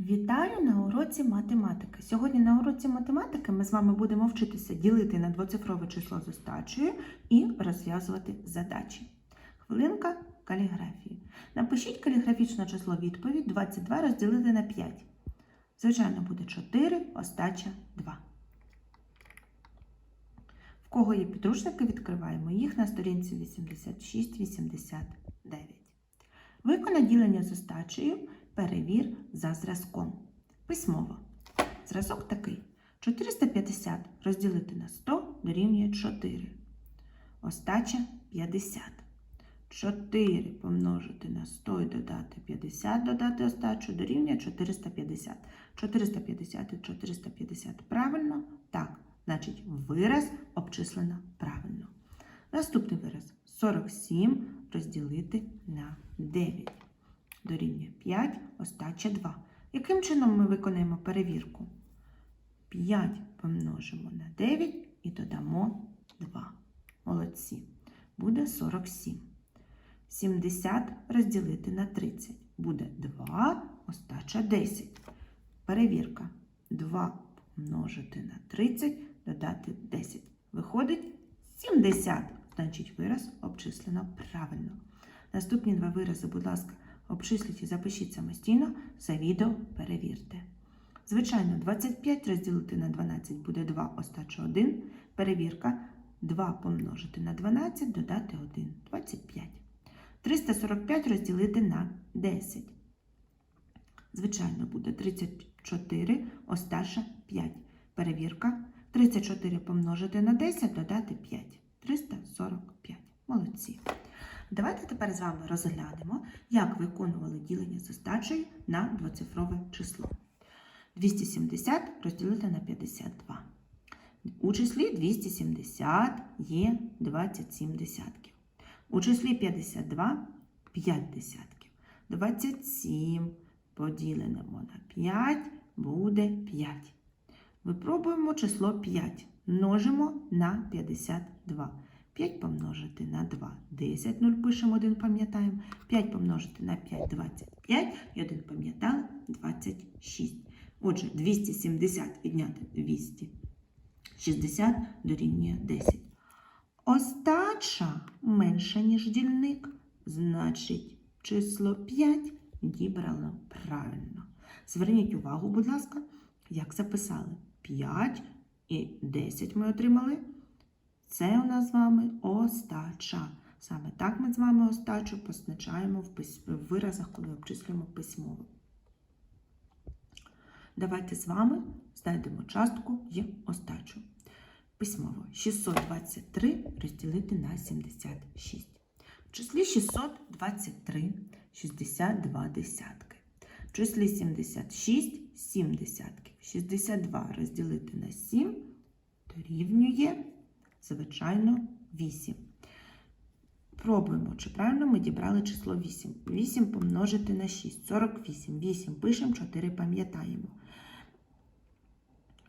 Вітаю на уроці математики. Сьогодні на уроці математики ми з вами будемо вчитися ділити на двоцифрове число з остачею і розв'язувати задачі. Хвилинка каліграфії. Напишіть каліграфічне число відповідь 22 розділити на 5. Звичайно, буде 4, остача 2. В кого є підручники, відкриваємо їх на сторінці 86-89. Виконай ділення з остачею. Перевір за зразком. Письмово. Зразок такий. 450 розділити на 100 дорівнює 4. Остача 50. 4 помножити на 100 і додати 50, додати остачу дорівнює 450. 450 і 450 правильно? Так. Значить, вираз обчислено правильно. Наступний вираз 47 розділити на 9 дорівнює 5, остача 2. Яким чином ми виконаємо перевірку? 5 помножимо на 9 і додамо 2. Молодці. Буде 47. 70 розділити на 30. Буде 2, остача 10. Перевірка. 2 помножити на 30, додати 10. Виходить 70. Значить, вираз обчислено правильно. Наступні два вирази, будь ласка, обчисліть і запишіть самостійно, за відео перевірте. Звичайно, 25 розділити на 12 буде 2, остача 1. Перевірка 2 помножити на 12, додати 1, 25. 345 розділити на 10. Звичайно, буде 34, остача 5. Перевірка 34 помножити на 10, додати 5. 345. Молодці. Давайте тепер з вами розглянемо, як виконували ділення з остачею на двоцифрове число. 270 розділити на 52. У числі 270 є 27 десятків. У числі 52 5 десятків. 27 поділенемо на 5 буде 5. Випробуємо число 5. Множимо на 52. 5 помножити на 2 10, 0 пишемо, 1 пам'ятаємо. 5 помножити на 5 25 і 1 пам'ятали 26. Отже, 270 відняти 260 дорівнює 10. Остача менша, ніж дільник, значить число 5 дібрало правильно. Зверніть увагу, будь ласка, як записали 5 і 10 ми отримали. Це у нас з вами остача. Саме так ми з вами остачу позначаємо в, пис... в виразах, коли обчислюємо письмово. Давайте з вами знайдемо частку і остачу. Письмово 623 розділити на 76. В числі 623 62 десятки. В числі 76 7 десятків. 62 розділити на 7 дорівнює звичайно, 8. Пробуємо, чи правильно ми дібрали число 8. 8 помножити на 6. 48. 8 пишемо, 4 пам'ятаємо.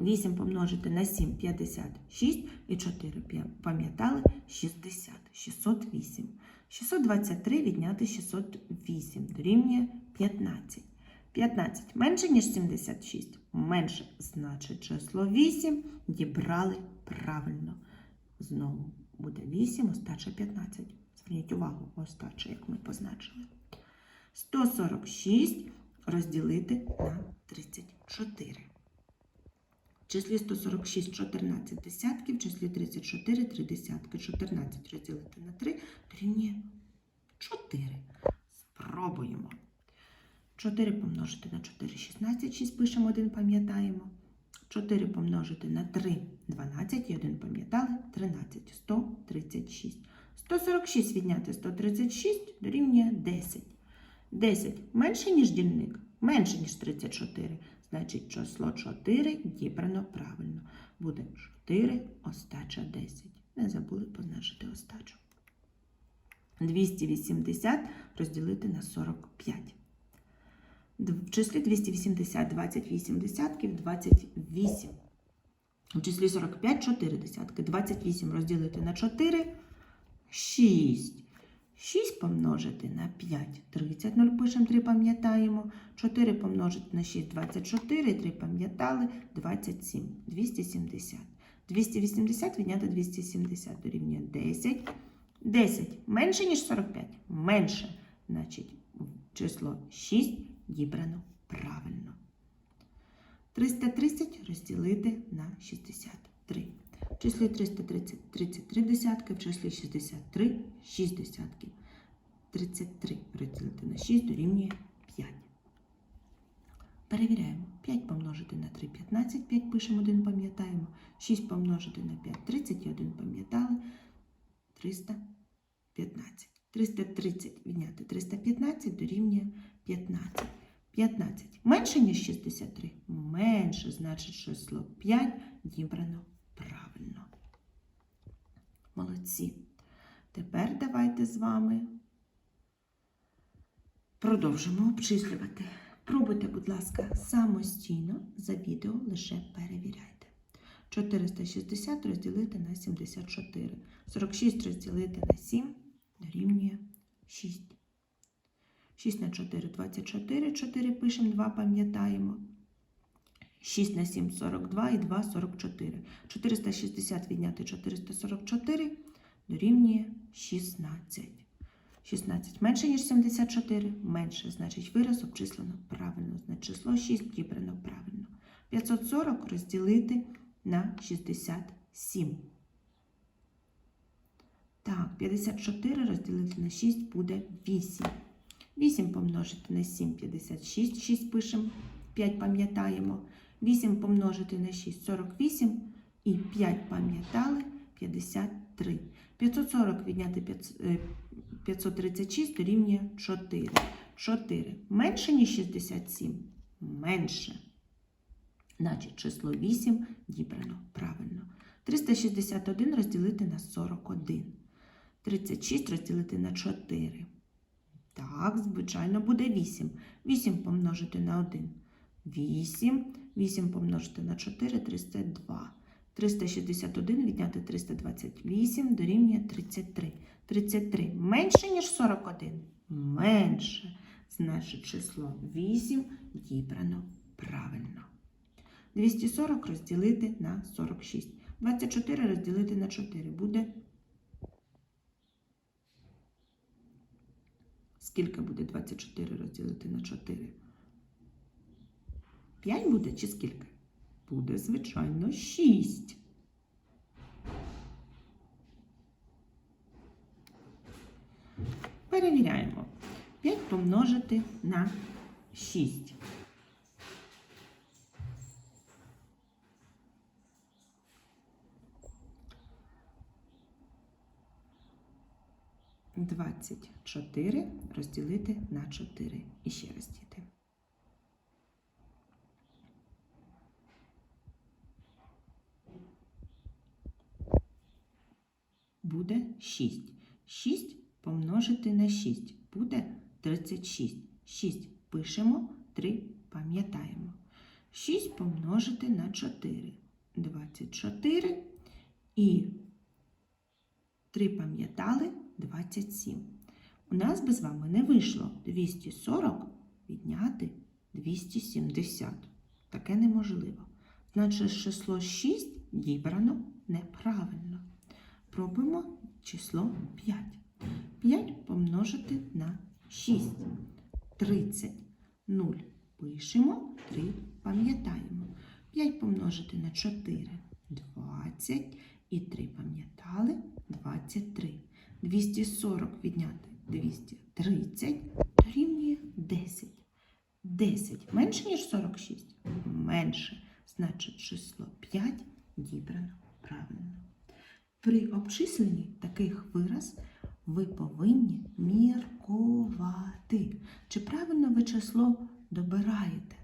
8 помножити на 7 56 і 4 пам'ятали 60. 608. 623 відняти 608 дорівнює 15. 15 менше, ніж 76. Менше, значить, число 8 дібрали правильно. Знову буде 8, остача 15. Зверніть увагу, остача, як ми позначили. 146 розділити на 34. В числі 146 14 десятків, в числі 34 3 десятки. 14 розділити на 3 дорівнює 4. Спробуємо. 4 помножити на 4 16, 6 пишемо, 1 пам'ятаємо. 4 помножити на 3 12 і 1 пам'ятали 13 136. 146 відняти 136 дорівнює 10. 10 менше, ніж дільник, менше, ніж 34. Значить, число 4 дібрано правильно. Буде 4 остача 10. Не забули позначити остачу. 280 розділити на 45. В числі 280 28 десятків 28. В числі 45 4 десятки. 28 розділити на 4 6. 6 помножити на 5 30, 0 пишемо 3, пам'ятаємо. 4 помножити на 6 24, 3 пам'ятали, 27, 270. 280 відняти 270 дорівнює 10. 10 менше, ніж 45? Менше. Значить, число 6 дібрано правильно. 330 розділити на 63. В числі 330 33 десятки, в числі 63 6 десятків. 33 розділити на 6 дорівнює 5. Перевіряємо. 5 помножити на 3 15, 5 пишемо, 1 пам'ятаємо. 6 помножити на 5 30 і 1 пам'ятали. 315. 330 відняти 315 дорівнює 15. 15 менше, ніж 63? Менше, значить число 5 дібрано правильно. Молодці. Тепер давайте з вами продовжимо обчислювати. Пробуйте, будь ласка, самостійно за відео лише перевіряйте. 460 розділити на 74. 46 розділити на 7 дорівнює 6. 6 на 4 24, 4 пишемо, 2 пам'ятаємо. 6 на 7 42 і 2 44. 460 відняти 444 дорівнює 16. 16 менше, ніж 74, менше, значить вираз обчислено правильно. Значить число 6 дібрано правильно. 540 розділити на 67. Так, 54 розділити на 6 буде 8. 8 помножити на 7 56, 6 пишемо, 5 пам'ятаємо. 8 помножити на 6 48 і 5 пам'ятали 53. 540 відняти 500, е, 536 дорівнює 4. 4 менше, ніж 67? Менше. Значить, число 8 дібрано правильно. 361 розділити на 41. 36 розділити на 4. Так, звичайно, буде 8. 8 помножити на 1. 8. 8 помножити на 4 302. 361 відняти 328 дорівнює 33. 33 менше, ніж 41? Менше. Значить, число 8 дібрано правильно. 240 розділити на 46. 24 розділити на 4 буде. Скільки буде 24 розділити на 4? 5 буде чи скільки? Буде, звичайно, 6. Перевіряємо. 5 помножити на 6. Двадцять чотири розділити на 4. І ще раз діти. Буде 6. 6 помножити на 6 буде 36. 6 пишемо, 3 пам'ятаємо. 6 помножити на 4. 24 і 3 пам'ятали 27. У нас би з вами не вийшло 240 відняти 270. Таке неможливо. Значить, число 6 дібрано неправильно. Пробуємо число 5. 5 помножити на 6. 30. 0 пишемо, 3 пам'ятаємо. 5 помножити на 4 20. І 3 пам'ятали 23. 240 відняти 230 дорівнює 10. 10 менше, ніж 46? Менше. Значить, число 5 дібрано правильно. При обчисленні таких вираз ви повинні міркувати. Чи правильно ви число добираєте?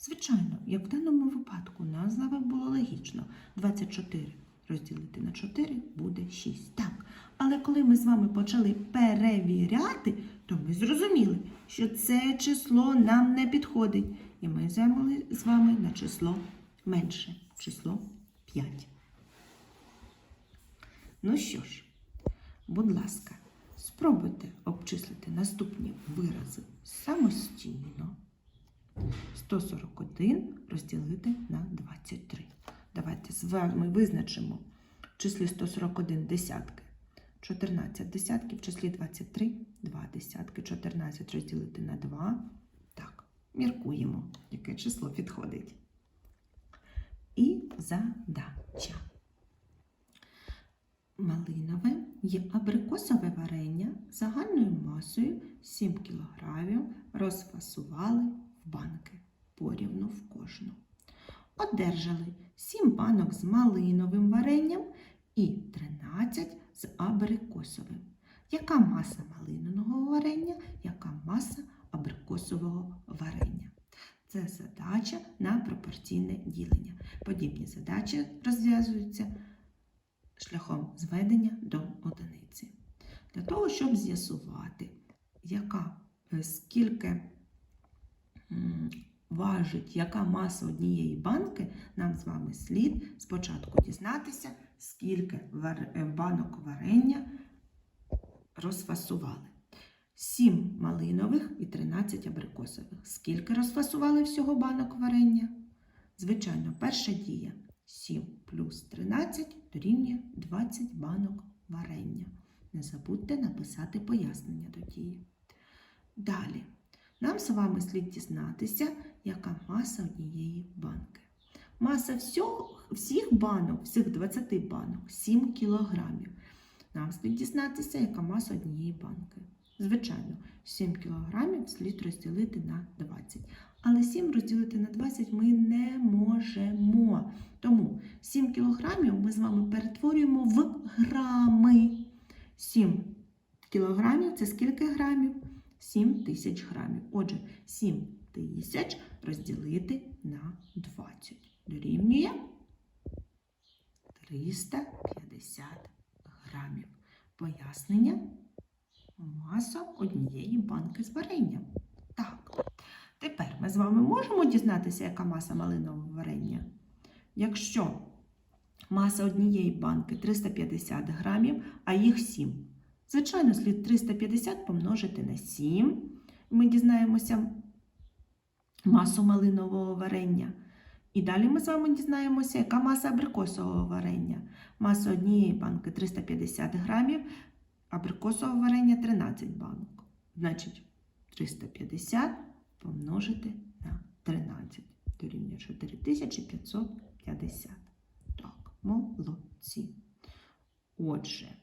Звичайно, як в даному випадку назва було логічно. 24 розділити на 4 буде 6. Так. Але коли ми з вами почали перевіряти, то ми зрозуміли, що це число нам не підходить. І ми взяли з вами на число менше, число 5. Ну що ж, будь ласка, Спробуйте обчислити наступні вирази самостійно. 141 розділити на 23. Давайте з вами визначимо числі 141 десятки. 14 десятків, в числі 23 2 десятки. 14 розділити на 2. Так, міркуємо, яке число підходить. І задача. Малинове є абрикосове варення загальною масою 7 кг розфасували в банки порівну в кожну. Одержали 7 банок з малиновим варенням і 13 з абрикосовим. Яка маса малинового варення, яка маса абрикосового варення? Це задача на пропорційне ділення. Подібні задачі розв'язуються шляхом зведення до одиниці. Для того, щоб з'ясувати, яка, е, скільки важить, яка маса однієї банки, нам з вами слід спочатку дізнатися, скільки е, банок варення розфасували. 7 малинових і 13 абрикосових. Скільки розфасували всього банок варення? Звичайно, перша дія 7 плюс 13 дорівнює 20 банок варення. Не забудьте написати пояснення до дії. Далі. Нам з вами слід дізнатися, яка маса однієї банки. Маса всього, всіх банок, всіх 20 банок 7 кілограмів. Нам слід дізнатися, яка маса однієї банки. Звичайно, 7 кілограмів слід розділити на 20. Але 7 розділити на 20 ми не можемо. Тому 7 кілограмів ми з вами перетворюємо в грами. 7 кілограмів це скільки грамів? 7 тисяч грамів. Отже, 7 тисяч розділити на 20. Дорівнює 350 грамів. Пояснення маса однієї банки з варенням. Так. Тепер ми з вами можемо дізнатися, яка маса малинового варення? Якщо маса однієї банки 350 грамів, а їх 7. Звичайно, слід 350 помножити на 7. Ми дізнаємося масу малинового варення. І далі ми з вами дізнаємося, яка маса абрикосового варення. Маса однієї банки 350 грамів, абрикосового варення 13 банок. Значить, 350 помножити на 13. Дорівнює 4550. Так, молодці. Отже,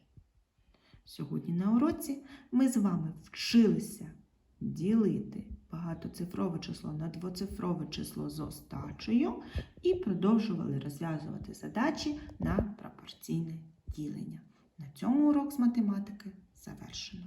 сьогодні на уроці ми з вами вчилися ділити багатоцифрове число на двоцифрове число з остачею і продовжували розв'язувати задачі на пропорційне ділення. На цьому урок з математики завершено.